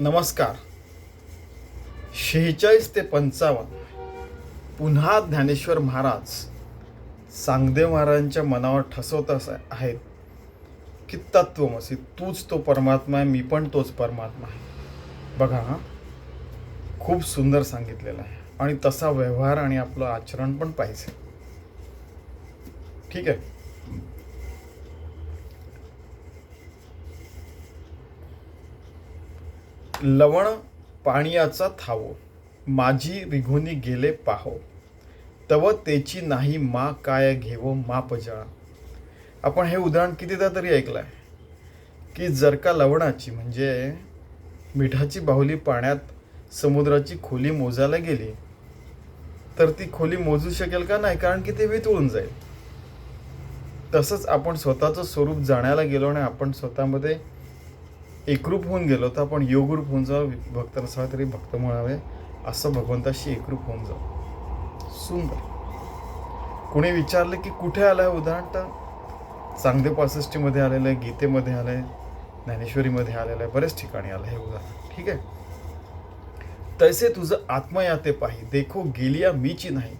नमस्कार. शेहेचाळीस ते पंचावन्न. पुन्हा ज्ञानेश्वर महाराज सांगदेव महाराजांच्या मनावर ठसवत आहेत की तत्वमसी तूच तो परमात्मा आहे मी पण तोच परमात्मा आहे. बघा हां खूप सुंदर सांगितलेलं आहे. आणि तसा व्यवहार आणि आपलं आचरण पण पाहिजे. ठीक आहे? लवण पाणियाचा थावो. माझी रिघोनी गेले पाहो. तव तेची नाही मा काय घेवो माप जळा आपण हे उदाहरण कितीदा तरी ऐकलं आहे की जर का लवणाची म्हणजे मिठाची बाहुली पाण्यात समुद्राची खोली मोजायला गेली तर ती खोली मोजू शकेल का नाही? कारण की ते वितळून जाईल. तसंच आपण स्वतःचं स्वरूप जाण्याला गेलो आणि आपण स्वतःमध्ये एकरूप होऊन गेलो तर आपण योगरूप होऊन जाऊ. भक्त नसावे तरी भक्त म्हणावे. असं भगवंताशी एकरूप होऊन जाऊ. सुंदर. कोणी विचारलं की कुठे आलं आहे उदाहरण? तर चांगदेव पासष्टीमध्ये आलेलं आहे गीतेमध्ये आलं आहे ज्ञानेश्वरीमध्ये आलेलं आहे बरेच ठिकाणी आलं हे उदाहरण. ठीक आहे? तैसे तुझं आत्मयाते पाही. देखो गेलिया मीची नाही.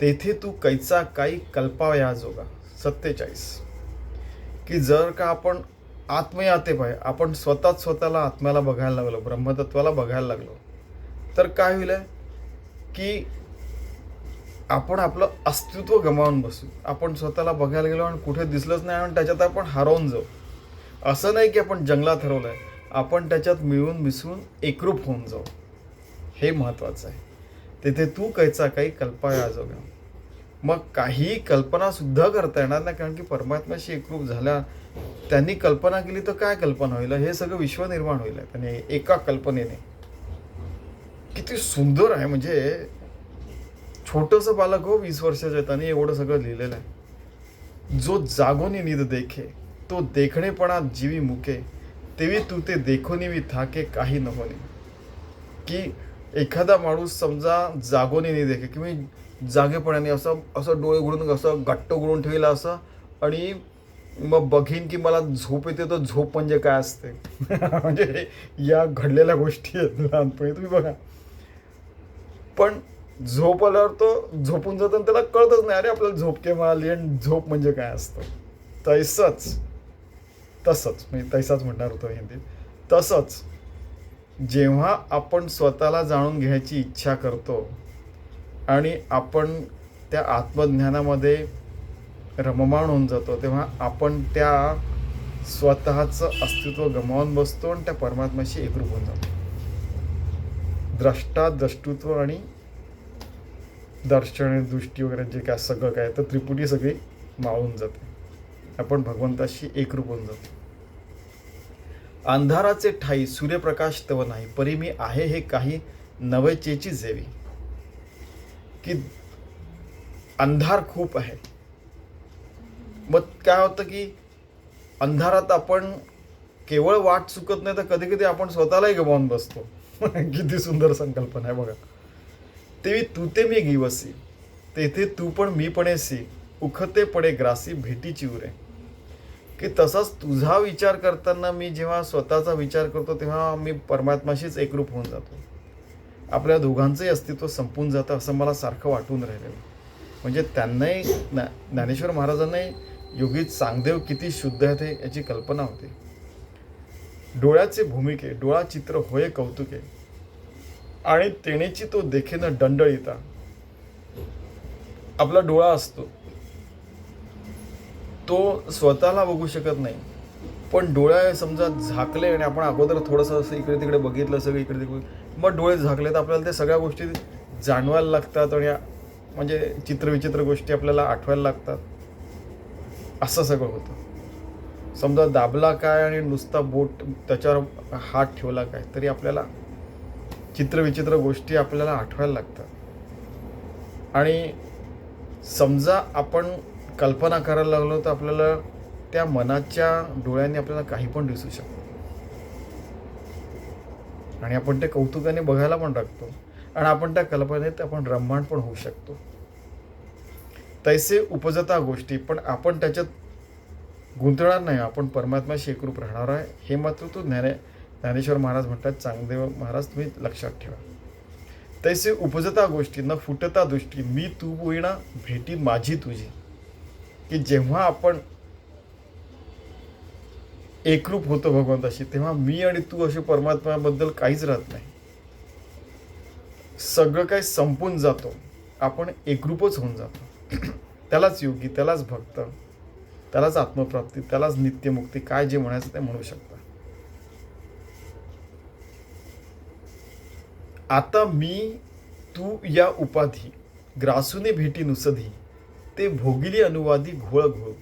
तेथे तू कैचा काही कल्पावया जोगा सत्तेचाळीस. की जर का आपण आत्मयाते पाय. आपण स्वतःच स्वतःला आत्म्याला बघायला लागलो ब्रह्मतत्वाला बघायला लागलो. तर काय होईल की आपण आपलं अस्तित्व गमावून बसू. आपण स्वतःला बघायला गेलो आणि कुठे दिसलंच नाही आणि त्याच्यात आपण हरवून जाऊ. असं नाही की आपण जंगलात हरवलं आहे आपण त्याच्यात मिळून मिसळून एकरूप होऊन जाऊ. हे महत्त्वाचं आहे. तिथे तू कैचा काही कल्पाया आजोगा मग काही कल्पनासुद्धा करता येणार नाही कारण की परमात्म्याशी एकरूप झाल्या त्यांनी कल्पना केली तर काय कल्पना होईल? हे सगळं विश्व निर्माण होईल. त्याने एका कल्पनेने. किती सुंदर आहे. म्हणजे छोटंसं बालक हो वीस वर्षाचं त्याने एवढं सगळं लिहिलेलं आहे. जो जागोनी निध देखे तो देखणेपणा जीवी मुके तेवी तू ते देखोनी मी थाके काही न होणे. की एखादा माणूस समजा जागोनी नाही देखे की मी जागेपणाने असं असं डोळे उघडून असं घट्ट उघडून ठेवलं असं आणि मग बघीन की मला झोप येते तर झोप म्हणजे काय असते? म्हणजे या घडलेल्या गोष्टी आहेत लहानपणी तुम्ही बघा. पण झोप आल्यावर तो झोपून जातो आणि त्याला कळतच नाही अरे आपल्याला झोप केव्हा आली आणि झोप म्हणजे काय असतं? तैसंच तसंच म्हणजे तैसाच म्हणणार होतो हिंदीत. तसंच जेव्हा आपण स्वतःला जाणून घ्यायची इच्छा करतो आणि आपण त्या आत्मज्ञानामध्ये रममाण होऊन जातो. तेव्हा आपण त्या स्वतःचं अस्तित्व गमावून बसतो आणि त्या परमात्म्याशी एकरूप होऊन जातो. द्रष्टा द्रष्टुत्व आणि दर्शन दृष्टी वगैरे जे काय सगळं काय तर त्रिपुटी सगळी मावून जाते. आपण भगवंताशी एकरूप होऊन जातो. अंधाराचे ठाई सूर्यप्रकाश तव नाही परी मी आहे हे काही नवचेची जेवी. की अंधार खूप आहे. मग काय होतं की अंधारात आपण केवळ वाट चुकत नाही तर कधी कधी आपण स्वतःलाही गमावून बसतो. किती सुंदर संकल्पना आहे बघा. तेवी तू ते मी गिवसी तेथे तू पण मी पण सी उखते पडे ग्रासी भेटीची उरे की तसाच तुझा विचार करताना मी जेव्हा स्वतःचा विचार करतो तेव्हा मी परमात्माशीच एकरूप होऊन जातो. आपल्या दोघांचंही अस्तित्व संपून जातं असं मला सारखं वाटून राहिलेलं. म्हणजे त्यांनाही ज्ञानेश्वर महाराजांनाही योगीत चांगदेव किती शुद्ध आहे ते याची कल्पना होती. डोळ्याचे भूमिके डोळा चित्र होय कौतुके. आणि तेणेची तो देखेनं दंडळीता. आपला डोळा असतो. तो स्वतःला बघू शकत नाही. पण डोळ्या समजा झाकले आणि आपण अगोदर थोडंसं असं इकडे तिकडे बघितलं सगळं इकडे तिकडे मग डोळे झाकले तर आपल्याला ते सगळ्या गोष्टी जाणवायला लागतात आणि म्हणजे चित्रविचित्र गोष्टी आपल्याला आठवायला लागतात. असं सगळं होतं. समजा दाबला काय आणि नुसता बोट त्याच्यावर हात ठेवला काय तरी आपल्याला चित्रविचित्र गोष्टी आपल्याला आठवायला लागतात. आणि समजा आपण कल्पना करायला लागलो तर आपल्याला त्या मनाच्या डोळ्यांनी आपल्याला काही पण दिसू शकतं. आणि आपण ते कौतुकाने बघायला पण लागतो आणि आपण त्या कल्पनेत आपण ब्रह्मांड पण होऊ शकतो. तैसे उपजता गोष्टी पण आपण त्याच्यात गुंतणार नाही. आपण परमात्माशी एकरूप राहणार आहे. हे मात्र तू ज्ञाने ज्ञानेश्वर महाराज म्हणतात चांगदेव महाराज तुम्ही लक्षात ठेवा. तैसे उपजता गोष्टी न फुटता दृष्टी मी तू बोईना भेटी माझी तुझी. की जेव्हा आपण एकरूप होतो भगवंताशी तेव्हा मी आणि तू असे परमात्म्याबद्दल काहीच राहत नाही. सगळं काही संपून जातो. आपण एकरूपच होऊन जातो. त्यालाच योगी त्यालाच भक्त त्यालाच आत्मप्राप्ती त्यालाच नित्यमुक्ती काय जे म्हणायचं ते म्हणू शकता. आता मी तू या उपाधी ग्रासूने भेटी नुसधी ते भोगिली अनुवादी घोळ घोळ.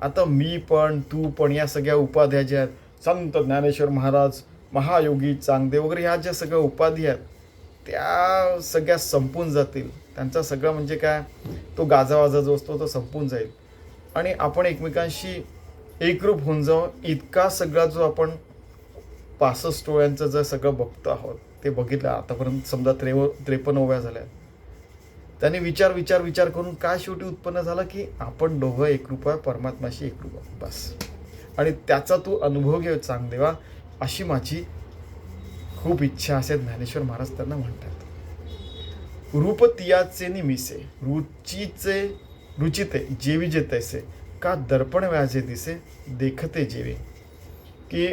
आता मी पण तू पण या सगळ्या उपाध्या ज्या आहेत संत ज्ञानेश्वर महाराज महायोगी चांगदेव वगैरे ह्या ज्या सगळ्या उपाधी आहेत त्या सगळ्या संपून जातील. त्यांचा सगळा म्हणजे काय? तो गाजावाजा जो असतो तो संपून जाईल. आणि आपण एकमेकांशी एकरूप होऊन जाऊ इतका सगळा जो आपण पासष्ट टोळ्यांचं जर सगळं बघतो आहोत ते बघितलं. आतापर्यंत समजा त्रेव त्रेपन्न ओव्या झाल्या. त्यांनी विचार विचार विचार करून काय शेवटी उत्पन्न झालं की आपण दोघं एकरूप आहे परमात्माशी एकरूप आहे बस. आणि त्याचा तू अनुभव घे चांगदेवा. अशी माझी खूप इच्छा असे ज्ञानेश्वर महाराज त्यांना म्हणतात. रूप तियाचे निमिसे रुचीचे रुचिते जेवी जे तैसे का दर्पण व्याजे दिसे देखते जेवे. की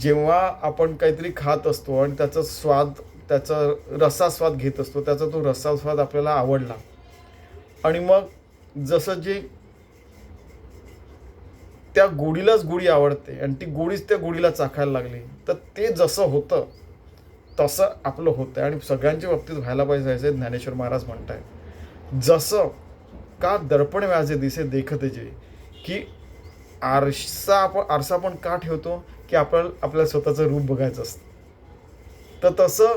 जेव्हा आपण काहीतरी खात असतो आणि त्याचा स्वाद त्याचा रसास्वाद घेत असतो त्याचा तो रसास्वाद आपल्याला आवडला. आणि मग जसं जे त्या गोडीलाच गोडी आवडते आणि ती गोडीच त्या गोडीला चाखायला लागली तर ते जसं होतं तसं आपलं होतं आणि सगळ्यांच्या बाबतीत व्हायला पाहिजे असे ज्ञानेश्वर महाराज म्हणताय जसं का दर्पण व्याजे दिसे देखते जे की आरसा आपण आरसा आपण का ठेवतो? की आपल्याला आपल्या स्वतःचं रूप बघायचं असतं. तर तसं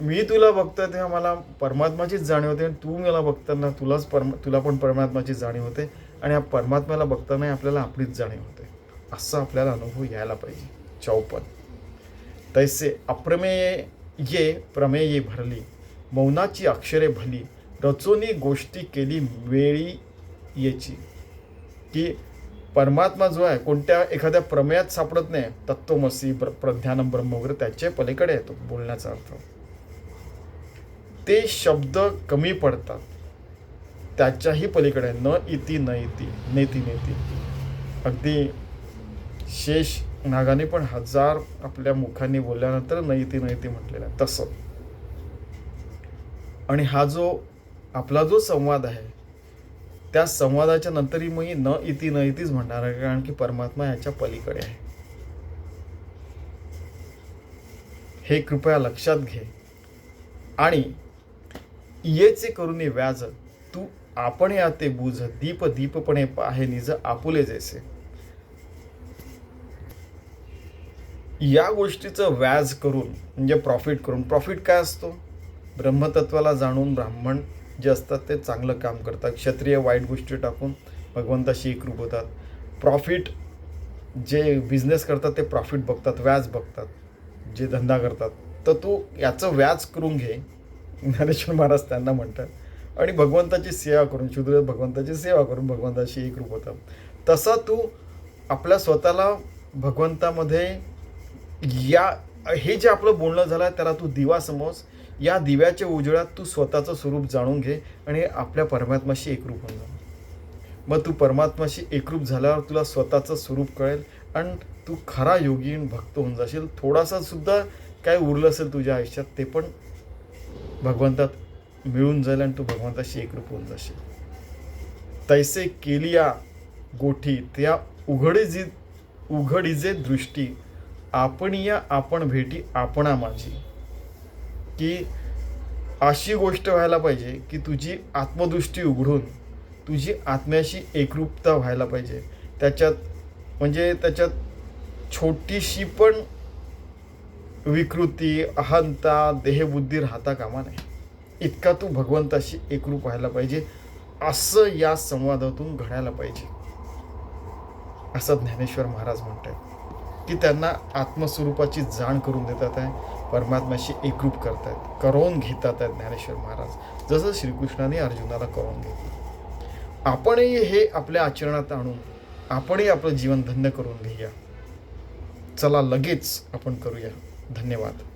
मी तुला बघतोय तेव्हा मला परमात्माचीच जाणीव होते आणि तू मला बघताना तुलाच परम तुला पण परमात्माची जाणीव होते आणि या परमात्म्याला बघतानाही आपल्याला आपलीच जाणीव होते. असा आपल्याला अनुभव यायला पाहिजे. चौपन तैसे अप्रमेय ये प्रमेये भरली मौनाची अक्षरे भली रचोनी गोष्टी केली वेळी येची. की परमात्मा जो आहे कोणत्या एखाद्या प्रमेयात सापडत नाही तत्वमसी ब्र प्रज्ञान ब्रह्म वगैरे त्याच्या पलीकडे येतो बोलण्याचा अर्थ. ते शब्द कमी पडतात. त्याच्याही पलीकडे न इति न इति नेती नेती. अगदी शेष नागाने पण हजार आपल्या मुखाने बोलल्यानंतर नैती नैती म्हटलेलं आहे. तसं. आणि हा जो आपला जो संवाद आहे त्या संवादाच्या नंतरही मग न इति न इतीच म्हणणार आहे कारण की परमात्मा याच्या पलीकडे आहे. हे कृपया लक्षात घे. आणि येचे करुणे व्याज तू आपण या ते बुज दीप दीपपणे पाहे निज आपुले जैसे. या गोष्टीचं व्याज करून म्हणजे प्रॉफिट करून प्रॉफिट काय असतो? ब्रह्मतत्वाला जाणून ब्राह्मण जे असतात ते चांगलं काम करतात. क्षत्रिय वाईट गोष्टी टाकून भगवंताशी एकरूप होतात. प्रॉफिट जे बिझनेस करतात ते प्रॉफिट बघतात व्याज बघतात जे धंदा करतात. तर तू याचं व्याज करून घे ज्ञानेश्वर महाराज त्यांना म्हणतात. आणि भगवंताची सेवा करून शूद्र भगवंताची सेवा करून भगवंताशी एकरूप होतात तसा तू आपल्या स्वतःला भगवंतामध्ये या हे जे आपलं बोलणं झालं आहे त्याला तू दिवा समोज या दिव्याच्या उजेडात तू स्वतःचं स्वरूप जाणून घे आणि आपल्या परमात्माशी एकरूप होऊन जा. मग तू परमात्माशी एकरूप झाल्यावर तुला स्वतःचं स्वरूप कळेल आणि तू खरा योगी आणि भक्त होऊन जाशील. थोडासा सुद्धा काय उरलं असेल तुझ्या आयुष्यात ते पण भगवंतात मिळून जाईल आणि तू भगवंताशी एकरूप होऊन जाशील. तैसे केलिया गोठी त्या उघडीजी उघडीजे दृष्टी आपण या आपण भेटी आपणा माझी की अशी गोष्ट व्हायला पाहिजे की तुझी आत्मदृष्टी उघडून तुझी आत्म्याशी एकरूपता व्हायला पाहिजे. त्याच्यात म्हणजे त्याच्यात छोटीशी पण विकृती अहंता देहबुद्धी राहता कामा नाही इतका तू भगवंताशी एकरूप व्हायला पाहिजे. असं या संवादातून घडायला पाहिजे. असं ज्ञानेश्वर महाराज म्हणतात ती त्यांना आत्मस्वरूपाची जाण करून देतात आहे. परमात्म्याशी एकरूप करतायत. करून घेतात आहेत ज्ञानेश्वर महाराज. जसं श्रीकृष्णाने अर्जुनाला करून घेतलं. आपणही हे आपल्या आचरणात आणून आपणही आपलं जीवन धन्य करून घेऊया. चला लगेच आपण करूया. धन्यवाद.